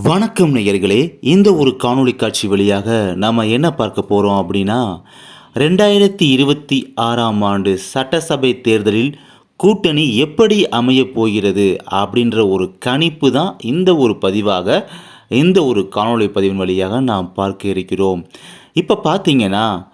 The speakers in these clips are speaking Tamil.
வணக்கம் நேயர்களே இந்த ஒரு காணொளி காட்சி வழியாக நாம் என்ன பார்க்க போகிறோம் அப்படின்னா ரெண்டாயிரத்தி இருபத்தி ஆறாம் ஆண்டு சட்டசபை தேர்தலில் கூட்டணி எப்படி அமையப் போகிறது அப்படின்ற ஒரு கணிப்பு தான் இந்த ஒரு பதிவாக இந்த ஒரு காணொளி பதிவின் வழியாக நாம் பார்க்க இருக்கிறோம். இப்போ பார்த்தீங்கன்னா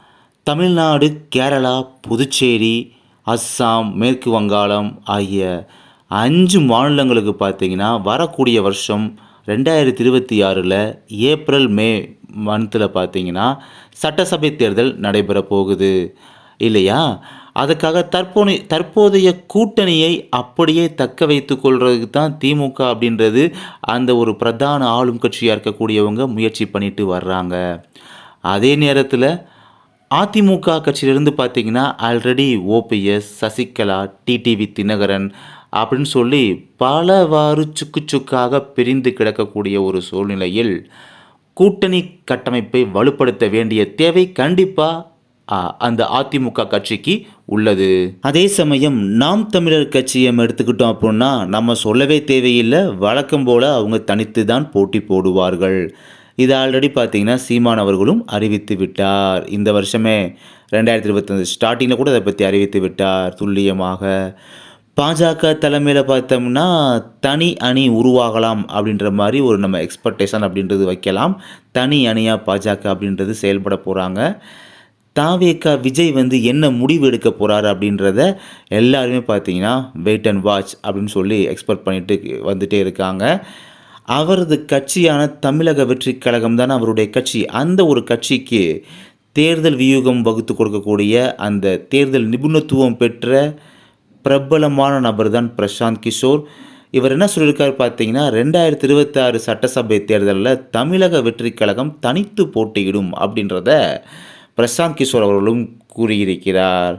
தமிழ்நாடு கேரளா புதுச்சேரி அஸ்ஸாம் மேற்கு வங்காளம் ஆகிய அஞ்சு மாநிலங்களுக்கு பார்த்தீங்கன்னா வரக்கூடிய வருஷம் ரெண்டாயிரத்தி இருபத்தி ஆறில் ஏப்ரல் மே மந்தில் பார்த்தீங்கன்னா சட்டசபை தேர்தல் நடைபெற போகுது இல்லையா? அதுக்காக தற்போது தற்போதைய கூட்டணியை அப்படியே தக்க வைத்து கொள்றதுக்கு தான் திமுக அப்படின்றது அந்த ஒரு பிரதான ஆளும் கட்சியாக இருக்கக்கூடியவங்க முயற்சி பண்ணிட்டு வர்றாங்க. அதே நேரத்தில் அதிமுக கட்சியிலிருந்து பார்த்தீங்கன்னா ஆல்ரெடி ஓபிஎஸ் சசிகலா டிடிவி தினகரன் அப்படின்னு சொல்லி பலவாறு சுக்கு சுக்காக பிரிந்து கிடக்கக்கூடிய ஒரு சூழ்நிலையில் கூட்டணி கட்டமைப்பை வலுப்படுத்த வேண்டிய தேவை கண்டிப்பாக அந்த அதிமுக கட்சிக்கு உள்ளது. அதே சமயம் நாம் தமிழர் கட்சியை எடுத்துக்கிட்டோம் அப்படின்னா நம்ம சொல்லவே தேவையில்லை வழக்கம் போல் அவங்க தனித்து தான் போட்டி போடுவார்கள். இது ஆல்ரெடி பார்த்தீங்கன்னா சீமான் அவர்களும் அறிவித்து விட்டார். இந்த வருஷமே ரெண்டாயிரத்தி இருபத்தஞ்சு ஸ்டார்டிங்கில் கூட அதை பற்றி அறிவித்து விட்டார் துல்லியமாக. பாஜக தலைமையில் பார்த்தோம்னா தனி அணி உருவாகலாம் அப்படின்ற மாதிரி ஒரு நம்ம எக்ஸ்பெக்டேஷன் அப்படின்றது வைக்கலாம். தனி அணியாக பாஜக அப்படின்றது செயல்பட போகிறாங்க தாவேக்கா விஜய் வந்து என்ன முடிவு எடுக்க போகிறாரு அப்படின்றத எல்லாருமே பார்த்தீங்கன்னா வெயிட் அண்ட் வாட்ச் அப்படின்னு சொல்லி எக்ஸ்பெக்ட் பண்ணிட்டு வந்துட்டே இருக்காங்க. அவரது கட்சியான தமிழக வெற்றி கழகம் தானே அவருடைய கட்சி. அந்த ஒரு கட்சிக்கு தேர்தல் வியூகம் வகுத்து கொடுக்கக்கூடிய அந்த தேர்தல் நிபுணத்துவம் பெற்ற பிரபலமான நபர் தான் பிரசாந்த் கிஷோர். இவர் என்ன சொல்லியிருக்காரு பார்த்தீங்கன்னா ரெண்டாயிரத்தி இருபத்தாறு சட்டசபை தேர்தலில் தமிழக வெற்றி கழகம் தனித்து போட்டியிடும் அப்படின்றத பிரசாந்த் கிஷோர் அவர்களும் கூறியிருக்கிறார்.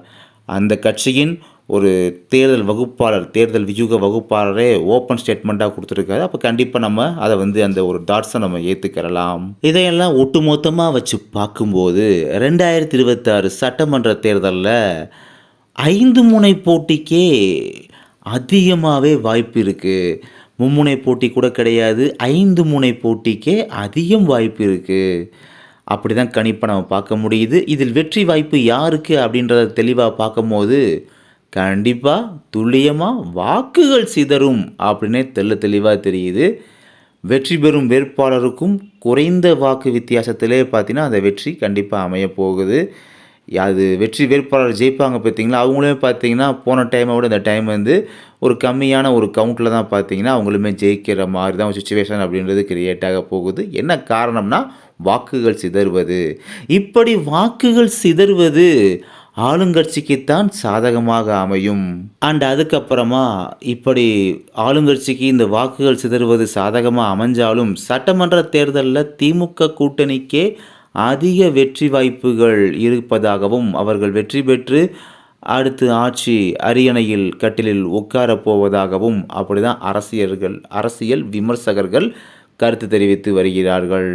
அந்த கட்சியின் ஒரு தேர்தல் வகுப்பாளர் தேர்தல் வியூக வகுப்பாளரே ஓப்பன் ஸ்டேட்மெண்ட்டாக கொடுத்துருக்காரு. அப்போ கண்டிப்பாக நம்ம அதை வந்து அந்த ஒரு டாட்ஸை நம்ம ஏற்றுக்கிறலாம் இதையெல்லாம் ஒட்டுமொத்தமாக வச்சு பார்க்கும்போது ரெண்டாயிரத்தி இருபத்தாறு சட்டமன்ற தேர்தலில் ஐந்து முனை போட்டிக்கே அதிகமாகவே வாய்ப்பு இருக்குது மும்முனை போட்டி கூட கிடையாது. ஐந்து முனை போட்டிக்கே அதிகம் வாய்ப்பு இருக்குது அப்படி தான் கணிப்பை நம்ம பார்க்க முடியுது. இதில் வெற்றி வாய்ப்பு யாருக்கு அப்படின்றத தெளிவாக பார்க்கும்போது கண்டிப்பாக துல்லியமாக வாக்குகள் சிதறும் அப்படின்னே தெல்ல தெளிவாக தெரியுது. வெற்றி பெறும் வேட்பாளருக்கும் குறைந்த வாக்கு வித்தியாசத்திலே பார்த்தீங்கன்னா அந்த வெற்றி கண்டிப்பாக அமைய போகுது. அது வெற்றி வேட்பாளர் ஜெயிப்பாங்க பார்த்தீங்களா? அவங்களுமே பார்த்தீங்கன்னா போன டைமை விட இந்த டைம் வந்து ஒரு கம்மியான ஒரு கவுண்டில் தான் பார்த்தீங்கன்னா அவங்களுமே ஜெயிக்கிற மாதிரி தான் ஒரு சுச்சுவேஷன் அப்படின்றது கிரியேட் ஆக போகுது. என்ன காரணம்னா வாக்குகள் சிதறுவது. இப்படி வாக்குகள் சிதறுவது ஆளுங்கட்சிக்குத்தான் சாதகமாக அமையும். அண்ட் அதுக்கப்புறமா இப்படி ஆளுங்கட்சிக்கு இந்த வாக்குகள் சிதறுவது சாதகமாக அமைஞ்சாலும் சட்டமன்ற தேர்தலில் திமுக கூட்டணிக்கே அதிக வெற்றி வாய்ப்புகள் இருப்பதாகவும் அவர்கள் வெற்றி பெற்று அடுத்து ஆட்சி அரியணையில் கட்டிலில் உட்காரப் போவதாகவும் அப்படிதான் அரசியல்கள் அரசியல் விமர்சகர்கள் கருத்து தெரிவித்து வருகிறார்கள்.